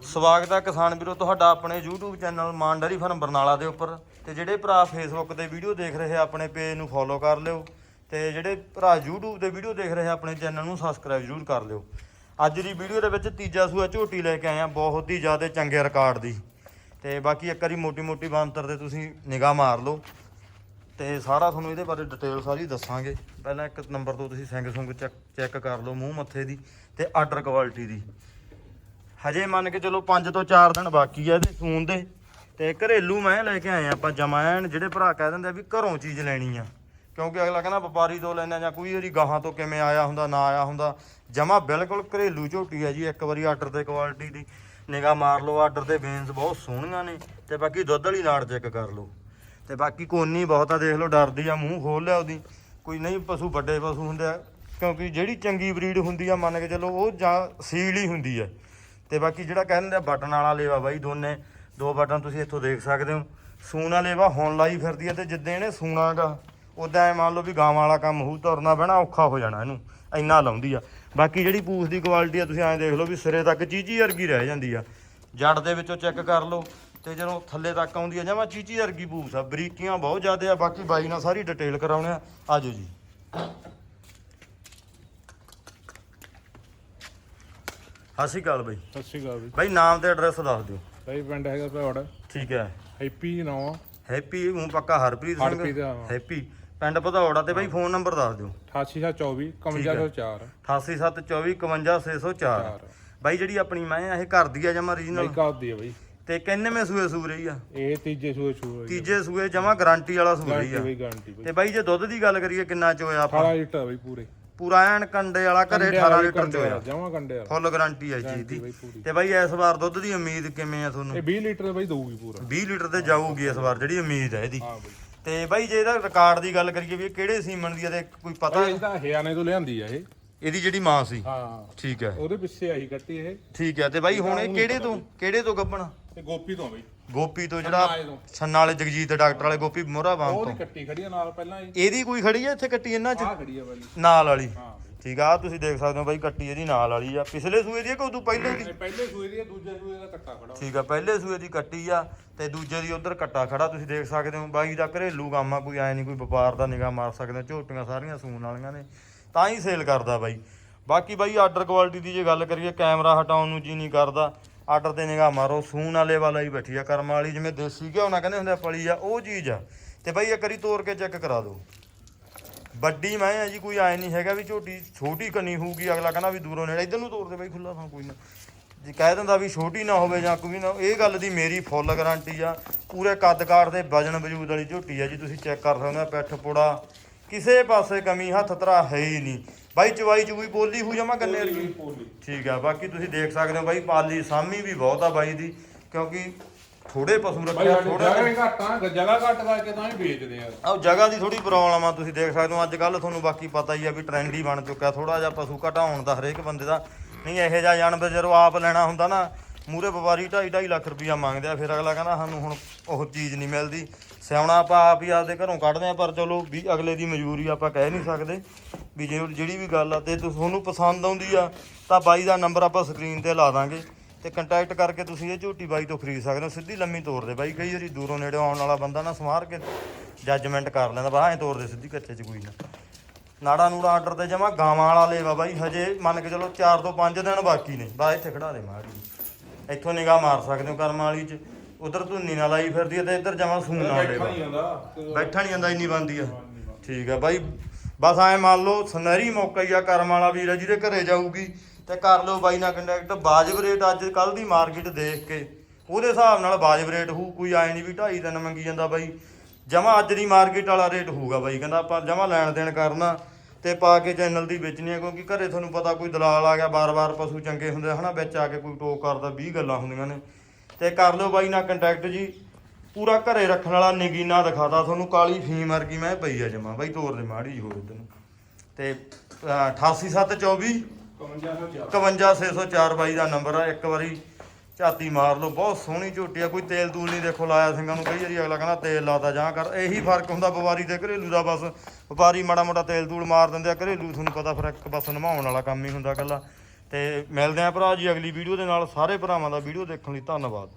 ਸਵਾਗਤ ਹੈ ਕਿਸਾਨ ਵੀਰੋ, ਤੁਹਾਡਾ ਆਪਣੇ YouTube channel Maan dairy farm Barnala ਦੇ ਉੱਪਰ ਤੇ ਜਿਹੜੇ ਭਰਾ Facebook ਤੇ ਵੀਡੀਓ ਦੇਖ ਰਹੇ ਆਪਣੇ ਪੇਜ ਨੂੰ ਫੋਲੋ ਕਰ ਲਿਓ ਤੇ ਜਿਹੜੇ ਭਰਾ YouTube ਤੇ ਵੀਡੀਓ ਦੇਖ ਰਹੇ ਆਪਣੇ ਚੈਨਲ ਨੂੰ ਸਬਸਕ੍ਰਾਈਬ ਜ਼ਰੂਰ ਕਰ ਲਿਓ। ਅੱਜ ਦੀ ਵੀਡੀਓ ਦੇ ਵਿੱਚ ਤੀਜਾ ਸੂਆ ਝੋਟੀ ਲੈ ਕੇ ਆਏ ਆ, ਬਹੁਤ ਹੀ ਜ਼ਿਆਦਾ ਚੰਗੇ ਰਿਕਾਰਡ ਦੀ। ਤੇ ਬਾਕੀ ਇੱਕ ਵਾਰੀ ਮੋਟੀ ਮੋਟੀ ਬਾਂਤਰ ਤੇ ਤੁਸੀਂ ਨਿਗਾਹ ਮਾਰ ਲਓ। ਤੇ ਸਾਰਾ ਤੁਹਾਨੂੰ ਇਹਦੇ ਬਾਰੇ ਡਿਟੇਲ ਸਾਰੀ ਦੱਸਾਂਗੇ। ਪਹਿਲਾਂ ਇੱਕ ਨੰਬਰ ਤੋਂ ਤੁਸੀਂ ਸਿੰਗ ਸੁੰਗ ਚੈੱਕ ਚੈੱਕ ਕਰ ਲਓ ਮੂੰਹ ਮੱਥੇ ਦੀ ਤੇ ਆਰਡਰ ਕੁਆਲਿਟੀ ਦੀ। ਹਜੇ ਮੰਨ ਕੇ ਚਲੋ 5 ਤੋਂ 4 ਦਿਨ ਬਾਕੀ ਆ ਇਹਦੇ ਸੂਣ ਦੇ। ਤੇ ਘਰੇਲੂ ਮੈਂ ਲੈ ਕੇ ਆਏ ਆ ਆਪਾਂ ਜਮਾਇਣ ਜਿਹੜੇ ਭਰਾ ਕਹਿ ਦਿੰਦੇ ਆ ਵੀ ਘਰੋਂ ਚੀਜ਼ ਲੈਣੀ ਆ। ਕਿਉਂਕਿ ਅਗਲਾ ਕਹਿੰਦਾ ਵਪਾਰੀ ਤੋਂ ਲੈਣਾ ਜਾਂ ਕੋਈ ਉਹਦੀ ਗਾਹਾਂ ਤੋਂ ਕਿਵੇਂ ਆਇਆ ਹੁੰਦਾ, ਨਾ ਆਇਆ ਹੁੰਦਾ। ਜਮਾ ਬਿਲਕੁਲ ਘਰੇਲੂ ਝੋਟੀ ਆ ਜੀ, ਇੱਕ ਵਾਰੀ ਆਰਡਰ ਤੇ ਕੁਆਲਿਟੀ ਦੀ। ਨਿਗਾਹ ਮਾਰ ਲਓ, ਆਰਡਰ ਦੇ ਬੇਨਸ ਬਹੁਤ ਸੋਹਣੀਆਂ ਨੇ। ਤੇ ਬਾਕੀ ਦੁੱਧ ਵਾਲੀ ਨਾੜ ਚੈੱਕ ਕਰ ਲਓ। ਤੇ ਬਾਕੀ ਕੋਨੀ ਬਹੁਤਾ ਦੇਖ ਲਓ ਡਰਦੀ ਆ, ਮੂੰਹ ਖੋਲ ਲਿਆ ਉਹਦੀ। ਕੋਈ ਨਹੀਂ, ਪਸ਼ੂ ਵੱਡੇ ਪਸ਼ੂ ਹੁੰਦੇ ਆ। ਕਿਉਂਕਿ ਜਿਹੜੀ ਚੰਗੀ ਬਰੀਡ ਹੁੰਦੀ ਆ, ਮੰਨ ਕੇ ਚੱਲੋ, ਉਹ ਜਾਂ ਸੀਲ ਹੀ ਹੁੰਦੀ ਆ। ਤੇ ਬਾਕੀ ਜਿਹੜਾ ਕਹਿੰਦੇ ਆ ਬਟਨ ਵਾਲਾ ਲੇਵਾ ਬਾਈ ਦੋਨੇ, ਦੋ ਬਟਨ ਤੁਸੀਂ ਇੱਥੋਂ ਦੇਖ ਸਕਦੇ ਹੋ। ਸੂਣਾ ਲੇਵਾ ਹੁਣ ਲਾਈ ਫਿਰਦੀ ਹੈ ਤੇ ਜਿੱਦਾਂ ਇਹਨੇ ਸੂਣਾਗਾ ਉਦਾਂ ਐ ਮੰਨ ਲਓ ਵੀ ਗਾਵਾਂ ਵਾਲਾ ਕੰਮ ਹੋਊ, ਤੁਰਨਾ ਬਹਿਣਾ ਔਖਾ ਹੋ ਜਾਣਾ ਇਹਨੂੰ, ਇੰਨਾ ਲਾਉਂਦੀ ਆ। ਬਾਕੀ ਜਿਹੜੀ ਪੂਛ ਦੀ ਕੁਆਲਿਟੀ ਆ, ਤੁਸੀਂ ਐਂ ਦੇਖ ਲਓ ਵੀ ਸਿਰੇ ਤੱਕ ਚੀਚੀ ਵਰਗੀ ਰਹਿ ਜਾਂਦੀ ਆ। ਜੜ ਦੇ ਵਿੱਚੋਂ ਚੈੱਕ ਕਰ ਲਓ ਤੇ ਜਦੋਂ ਥੱਲੇ ਤੱਕ ਆਉਂਦੀ ਆ, ਜਮਾ ਚੀਚੀ ਵਰਗੀ ਪੂਛ ਆ, ਬਰੀਕੀਆਂ ਬਹੁਤ ਜ਼ਿਆਦਾ ਆ, ਬਾਕੀ ਬਾਈ ਨਾਲ ਸਾਰੀ ਡਿਟੇਲ ਕਰਾਉਣੇ ਆ। ਆਜੋ ਜੀ। ਸਤਿ ਸ਼੍ਰੀ ਅਕਾਲ ਬਾਈ। ਸਤਿ ਸ਼੍ਰੀ ਅਕਾਲ ਜੀ ਬਾਈ ਨਾਮ ਤੇ ਐਡਰੈਸ ਦੱਸ ਦਿਓ। ਭਾਈ ਪਿੰਡ ਹੈਗਾ ਭੌੜ। ਠੀਕ ਹੈ। ਹੈਪੀ ਨਾਮ ਹੈਪੀ ਹੂੰ ਪੱਕਾ ਹਰਪ੍ਰੀਤ ਹਰਪ੍ਰੀਤ, ਸਿੰਘ। ਹੈਪੀ ਪਿੰਡ ਭਦੌੜਾ ਤੇ ਬਾਈ ਫੋਨ ਨੰਬਰ ਦੱਸ ਦਿਓ। 8724 5104 88724 51604 ਬਾਈ ਜਿਹੜੀ ਆਪਣੀ ਮੈਂ ਆ ਇਹ ਘਰ ਦੀ ਆ ਜਮਾ ਬਾਈ ਰੀਜਨਲ ਕਾਦੀ ਹੈ ਬਾਈ। ਤੇ ਕਿੰਨੇਵੇਂ ਸੂਏ ਸੂ ਰਹੀ ਆ? ਇਹ ਤੀਜੇ ਸੂਏ ਸੂ ਹੋਈ ਤੀਜੇ ਸੂਏ ਜਮਾ ਗਾਰੰਟੀ ਵਾਲਾ ਸੂ ਰਹੀ ਗਾਰੰਟੀ ਆ ਬਾਈ ਗਾਰੰਟੀ ਬਾਈ। ਤੇ ਬਾਈ ਜੇ ਦੁੱਧ ਦੀ ਗੱਲ ਕਰੀਏ ਕਿੰਨਾ ਚ ਹੋਇਆ ਆਪਾਂ? 18 ਲੀਟਰ ਬਾਈ ਪੂਰੇ। ਪੂਰਾ ਐਨ ਕੰਡੇ ਵਾਲਾ ਘਰੇ 18 ਲੀਟਰ ਚ ਹੋਇਆ ਜਮਾ ਕੰਡੇ ਵਾਲਾ। ਫੁੱਲ ਗਾਰੰਟੀ ਚੀਜ਼ ਗਾਰੰਟੀ ਦੀ ਤੇ ਬਾਈ ਇਸ ਵਾਰ ਦੁੱਧ ਦੀ ਉਮੀਦ ਕਿਵੇਂ ਆ ਤੁਹਾਨੂੰ? ਇਹ 20 ਲੀਟਰ ਬਾਈ ਦਊਗੀ ਪੂਰਾ। 20 ਲੀਟਰ ਤੇ ਜਾਊਗੀ ਇਸ ਵਾਰ ਜਿਹੜੀ ਉਮੀਦ ਹੈ ਇਹਦੀ। ਹਾਂ ਬਾਈ। ਤੇ ਬਾਈ ਜੇ ਇਹਦਾ ਰਿਕਾਰਡ ਦੀ ਗੱਲ ਕਰੀਏ ਵੀ ਕਿਹੜੇ ਸੀਮਨ ਦੀ ਆ ਤੇ ਕੋਈ ਪਤਾ? ਇਹ ਤਾਂ ਹਰਿਆਣੇ ਤੋਂ ਲਿਆਂਦੀ ਆ ਇਹ। ਇਹਦੀ ਜਿਹੜੀ ਮਾਂ ਸੀ। ਹਾਂ। ਠੀਕ ਹੈ ਉਹਦੇ ਪਿੱਛੇ ਆਹੀ ਕੱਟੀ ਇਹ। ਠੀਕ ਹੈ ਤੇ ਬਾਈ ਹੁਣ ਇਹ ਕਿਹੜੇ ਤੋਂ ਕਿਹੜੇ ਤੋਂ ਗੱਬਣ ਤੇ ਗੋਪੀ ਤੋਂ ਬਾਈ। ਗੋਪੀ ਤੋਂ ਜਿਹੜਾ। ਛੰਨਾ ਵਾਲੇ ਜਗਜੀਤ ਡਾਕਟਰ ਵਾਲੇ ਗੋਪੀ ਮੋਹਰਾ ਬਾਮ ਉਹਦੀ ਤੋਂ। ਕੱਟੀ ਖੜੀ ਆ ਨਾਲ ਪਹਿਲਾਂ ਇਹ ਇਹਦੀ ਕੋਈ ਖੜੀ ਆ ਇੱਥੇ ਕੱਟੀ ਇਹਨਾਂ ਚ? ਆਹ ਖੜੀ ਆ ਬਾਈ ਨਾਲ ਵਾਲੀ। ਹਾਂ। ਠੀਕ ਆ ਆਹ ਤੁਸੀਂ ਦੇਖ ਸਕਦੇ ਹੋ ਬਾਈ ਕੱਟੀ ਇਹਦੀ ਨਾਲ ਵਾਲੀ ਆ। ਪਿਛਲੇ ਸੂਏ ਦੀ ਆ ਕਿ ਉਦੋਂ ਪਹਿਲੇ ਦੀ? ਇਹ ਪਹਿਲੇ ਸੂਏ ਦੀ ਆ, ਦੂਜੇ ਸੂਏ ਦਾ ਕੱਟਾ ਖੜਾ ਠੀਕ ਆ ਪਹਿਲੇ ਸੂਏ ਦੀ ਕੱਟੀ ਆ ਤੇ ਦੂਜੇ ਦੀ ਉਧਰ ਕੱਟਾ ਖੜਾ। ਤੁਸੀਂ ਦੇਖ ਸਕਦੇ ਹੋ ਬਾਈ ਦਾ ਘਰੇਲੂ ਕੰਮ ਆ ਕੋਈ ਐ ਨਹੀਂ ਕੋਈ ਵਪਾਰ ਦਾ ਨਿਗਾਹ ਮਾਰ ਸਕਦੇ ਝੋਟੀਆਂ ਸਾਰੀਆਂ ਸੂਣ ਵਾਲੀਆਂ ਨੇ। ਤਾਂ ਹੀ ਸੇਲ ਕਰਦਾ ਬਾਈ। ਬਾਕੀ ਬਾਈ ਆਰਡਰ ਕੁਆਲਿਟੀ ਦੀ ਜੇ ਗੱਲ ਕਰੀਏ ਕੈਮਰਾ ਹਟਾਉਣ ਨੂੰ ਜੀ ਨਹੀਂ ਕਰਦਾ। ਆਰਡਰ ਤੇ ਨਿਗਾਹ ਮਾਰੋ ਸੂਨ ਵਾਲੇ ਵਾਲਾ ਹੀ ਬੈਠੀ ਆ, ਕਰਮ ਵਾਲੀ, ਜਿਵੇਂ ਦੇਸੀ ਘਿਓ ਨਾ ਕਹਿੰਦੇ ਹੁੰਦੇ ਆ ਪਲੀ ਆ, ਉਹ ਚੀਜ਼ ਆ। ਤੇ ਬਾਈ ਇੱਕ ਵਾਰੀ ਤੋੜ ਕੇ ਚੈੱਕ ਕਰਾ ਦਿਓ। ਵੱਡੀ ਮੈਂ ਆ ਜੀ, ਕੋਈ ਆਏ ਨਹੀਂ ਹੈਗਾ ਵੀ ਝੋਟੀ, ਛੋਟੀ ਕੰਨੀ ਹੋਊਗੀ, ਅਗਲਾ ਕਹਿੰਦਾ ਵੀ ਦੂਰੋਂ ਨੇੜੇ, ਇਧਰ ਨੂੰ ਤੋੜ ਦੇ ਬਾਈ ਖੁੱਲਾ ਥਾਂ ਕੋਈ ਨਾ। ਜੇ ਕਹਿ ਦਿੰਦਾ ਵੀ ਛੋਟੀ ਨਾ ਹੋਵੇ ਜਾਂ ਕੋਈ ਨਾ, ਇਹ ਗੱਲ ਦੀ ਮੇਰੀ ਫੁੱਲ ਗਾਰੰਟੀ ਆ। ਪੂਰੇ ਕੱਦ ਕਾਠ ਦੇ ਵਜਨ ਵਜੂਦ ਵਾਲੀ ਝੋਟੀ ਆ ਜੀ, ਤੁਸੀਂ ਚੈੱਕ ਕਰ ਸਕਦੇ ਹੋ, ਪਿੱਠ ਪੁੜਾ, ਕਿਸੇ ਪਾਸੇ ਕਮੀ, ਹੱਥ ਤਰਾ ਹੈ ਹੀ ਨਹੀਂ। ਬਾਈ ਚਵਾਈ ਚੂਈ ਬੋਲੀ ਹੋ ਜਾਵਾਂ ਗੰਨੇ ਵਾਲੀ? ਠੀਕ ਆ ਬਾਕੀ ਤੁਸੀਂ ਦੇਖ ਸਕਦੇ ਹੋ ਬਾਈ ਪਾਲੀ ਸਾਮੀ ਵੀ ਬਹੁਤ ਆ ਬਾਈ ਦੀ ਕਿਉਂਕਿ ਥੋੜੇ ਪਸ਼ੂ ਰੱਖਿਆ ਥੋੜੇ ਘੱਟ ਜਗ੍ਹਾ ਘੱਟ ਕਰਕੇ ਤਾਂ ਹੀ ਵੇਚਦੇ ਆ। ਆਹ ਜਗ੍ਹਾ ਦੀ ਥੋੜੀ ਪ੍ਰੋਬਲਮ ਆ ਤੁਸੀਂ ਦੇਖ ਸਕਦੇ ਹੋ ਅੱਜ ਕੱਲ ਤੁਹਾਨੂੰ ਬਾਕੀ ਪਤਾ ਹੀ ਆ ਵੀ ਟ੍ਰੈਂਡ ਹੀ ਬਣ ਚੁੱਕਾ ਥੋੜਾ ਜਿਹਾ ਪਸ਼ੂ ਘਟਾਉਣ ਦਾ ਹਰੇਕ ਬੰਦੇ ਦਾ। ਨਹੀਂ ਇਹੋ ਜਿਹਾ ਜਾਨਵਰ ਜਦੋਂ ਆਪ ਲੈਣਾ ਹੁੰਦਾ ਨਾ ਮੂਰੇ ਵਪਾਰੀ 2.5 2.5 ਲੱਖ ਰੁਪਈਆ ਮੰਗਦੇ ਆ ਫਿਰ ਅਗਲਾ ਕਹਿੰਦਾ ਸਾਨੂੰ ਹੁਣ ਉਹ ਚੀਜ਼ ਨਹੀਂ ਮਿਲਦੀ। ਸਿਆਉਣਾ ਆਪਾਂ ਆਪ ਹੀ ਆਪਦੇ ਘਰੋਂ ਕੱਢਦੇ ਆ ਪਰ ਚਲੋ ਵੀ ਅਗਲੇ ਦੀ ਮਜਬੂਰੀ ਆਪਾਂ ਕਹਿ ਨਹੀਂ ਸਕਦੇ। ਵੀ ਜੇ ਜਿਹੜੀ ਵੀ ਗੱਲ ਆ ਤੇ ਤੁਹਾਨੂੰ ਪਸੰਦ ਆਉਂਦੀ ਆ ਤਾਂ ਬਾਈ ਦਾ ਨੰਬਰ ਆਪਾਂ ਸਕਰੀਨ ਤੇ ਲਾ ਦਾਂਗੇ। ਤੇ ਕੰਟੈਕਟ ਕਰਕੇ ਤੁਸੀਂ ਇਹ ਝੋਟੀ ਬਾਈ ਤੋਂ ਖਰੀਦ ਸਕਦੇ ਹੋ। ਸਿੱਧੀ ਲੰਮੀ ਤੋਰ ਦੇ ਬਾਈ ਕਈ ਵਾਰੀ ਦੂਰੋਂ ਨੇੜੇ ਆਉਣ ਵਾਲਾ ਬੰਦਾ ਨਾ ਸਮਾਰ ਕੇ ਜੱਜਮੈਂਟ ਕਰ ਲੈਂਦਾ ਬਾਹਾਂ ਤੋਰ ਦੇ ਸਿੱਧੀ ਕੱਚੇ ਚ ਕੋਈ ਨਾ। ਨਾੜਾ ਨੂੜਾ ਆਰਡਰ ਤੇ ਜਮਾ ਗਾਵਾਂ ਵਾਲਾ ਲੇਵਾ ਬਾਈ ਹਜੇ ਮੰਨ ਕੇ ਚਲੋ 4 ਤੋਂ 5 ਦਿਨ ਬਾਕੀ ਨੇ। ਬਾ ਇੱਥੇ ਖੜਾ ਦੇ ਮਾੜੀ ਇੱਥੋਂ ਨਿਗਾਹ ਮਾਰ ਸਕਦੇ ਹੋ ਕਰਮ ਵਾਲੀ ਚ। ਉਧਰ ਧੁੰਨੀ ਨਾਲ ਆਈ ਫਿਰਦੀ ਤੇ ਇੱਧਰ ਜਮਾ ਸੂਨ ਨਾਲ ਲੇਵਾ। ਬੈਠਾ ਨਹੀਂ ਜਾਂਦਾ ਇੰਨੀ ਬੰਦੀ ਆ। ਠੀਕ ਆ ਬਾਈ ਬਸ ਐ ਮੰਨ ਲਓ ਸੁਨਹਿਰੀ ਮੌਕਾ ਹੀ ਆ ਕਰਮ ਵਾਲਾ ਵੀਰ ਆ ਜਿਹਦੇ ਘਰੇ ਜਾਊਗੀ ਤੇ ਕਰ ਲਓ ਬਾਈ ਨਾਲ ਕੰਟੈਕਟ ਵਾਜਬ ਰੇਟ ਅੱਜ ਕੱਲ ਦੀ ਮਾਰਕੀਟ ਦੇਖ ਕੇ। ਉਹਦੇ ਹਿਸਾਬ ਨਾਲ ਵਾਜਬ ਰੇਟ ਹੋਊ ਕੋਈ ਐ ਨਹੀਂ ਵੀ 2.5 ਦਿਨ ਮੰਗੀ ਜਾਂਦਾ ਬਾਈ। ਜਮਾ ਅੱਜ ਦੀ ਮਾਰਕੀਟ ਵਾਲਾ ਰੇਟ ਹੋਊਗਾ ਬਾਈ ਕਹਿੰਦਾ ਆਪਾਂ ਜਮਾ ਲੈਣ ਦੇਣ ਕਰਨਾ ਤੇ ਪਾ ਕੇ ਚੈਨਲ ਦੀ ਵੇਚਣੀ ਆ ਕਿਉਂਕਿ ਘਰੇ ਤੁਹਾਨੂੰ ਪਤਾ ਕੋਈ ਦਲਾਲ ਆ ਗਿਆ ਬਾਰ-ਬਾਰ ਪਸ਼ੂ ਚੰਗੇ ਹੁੰਦੇ ਆ, ਹਨਾ ਵਿੱਚ ਆ ਕੇ ਕੋਈ ਟੋਕ ਕਰਦਾ 20 ਗੱਲਾਂ ਹੁੰਦੀਆਂ ਨੇ। ਤੇ ਕਰ ਲਓ ਬਾਈ ਨਾਲ ਕੰਟੈਕਟ ਜੀ। ਪੂਰਾ ਘਰੇ ਰੱਖਣ ਵਾਲਾ ਨਗੀਨਾ ਦਿਖਾਤਾ ਤੁਹਾਨੂੰ ਕਾਲੀ ਫੀਮ ਵਰਗੀ ਮੈਂ ਪਈ ਆ ਜਮਾ। ਬਾਈ ਤੋਰ ਦੇ ਮਾੜੀ ਜੀ ਹੋਰ ਇਧਰ। ਨੂੰ ਤੇ ਅਹ, 88724 51604 ਬਾਈ ਦਾ ਨੰਬਰ ਆ ਇੱਕ ਵਾਰੀ ਝਾਤੀ ਮਾਰ ਲਓ ਬਹੁਤ ਸੋਹਣੀ ਝੋਟੀ ਆ ਕੋਈ ਤੇਲ ਤੂਲ ਨਹੀਂ ਦੇਖੋ ਲਾਇਆ ਸਿੰਘਾਂ ਨੂੰ ਕਈ ਵਾਰੀ ਅਗਲਾ ਕਹਿੰਦਾ ਤੇਲ ਲਾਤਾ ਜਾਂ ਕਰ ਇਹੀ ਫ਼ਰਕ ਹੁੰਦਾ ਵਪਾਰੀ ਤੇ ਘਰੇਲੂ ਦਾ ਬਸ ਵਪਾਰੀ ਮਾੜਾ ਮੋਟਾ ਤੇਲ ਤੂਲ ਮਾਰ ਦਿੰਦੇ ਆ ਘਰੇਲੂ ਤੁਹਾਨੂੰ ਪਤਾ ਫਿਰ ਇੱਕ ਬਸ ਨਿਭਾਉਣ ਵਾਲਾ ਕੰਮ ਹੀ ਹੁੰਦਾ ਇਕੱਲਾ। ਤੇ ਮਿਲਦੇ ਆਂ ਭਰਾ ਜੀ ਅਗਲੀ ਵੀਡੀਓ ਦੇ ਨਾਲ ਸਾਰੇ ਭਰਾਵਾਂ ਦਾ ਵੀਡੀਓ ਦੇਖਣ ਲਈ ਧੰਨਵਾਦ।